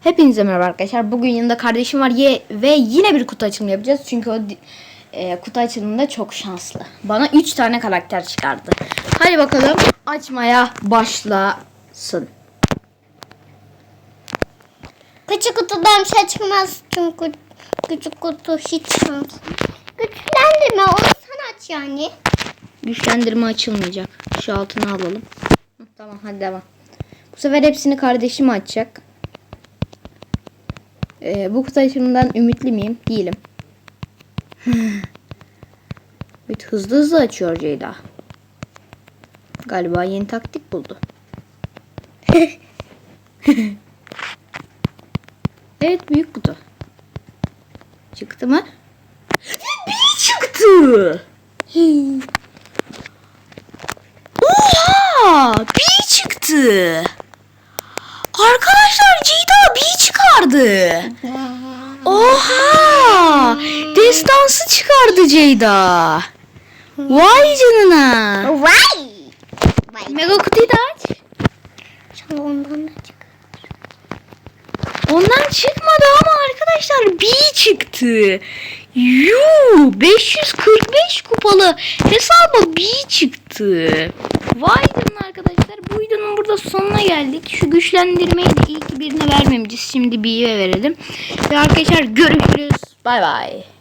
Hepinize merhaba arkadaşlar. Bugün yanında kardeşim var ye ve yine bir kutu açılımı yapacağız. Çünkü o e, kutu açılımında çok şanslı. Bana 3 tane karakter çıkardı. Hadi bakalım açmaya başlasın. Küçük kutudan bir şey çıkmaz çünkü küçük kutu hiç şans. Güçlendirme onu sen aç yani. Güçlendirme açılmayacak. Şu altını alalım. Tamam hadi devam. Bu sefer hepsini kardeşim açacak. E, bu kutu açılımından ümitli miyim? Değilim. Evet hızlı hızlı açıyor Ceyda. Galiba yeni taktik buldu. evet büyük kutu. Çıktı mı? Bir çıktı. Oha! Bir çıktı. Arkadaşlar Ceyda bir çıkardı. Oha! Destansı çıkardı Ceyda. Vay canına. Vay. Vay. Mega kutuyu da aç. Sana ondan da çık. Ondan çıkmadı ama arkadaşlar bir çıktı. Yuu 545 kupalı hesaba bir çıktı. Vay canına arkadaşlar bu videonun burada sonuna geldik. Şu güçlendirmeyi de iyi ki birine vermemişiz. Şimdi B'ye verelim. Ve arkadaşlar görüşürüz. Bay bay.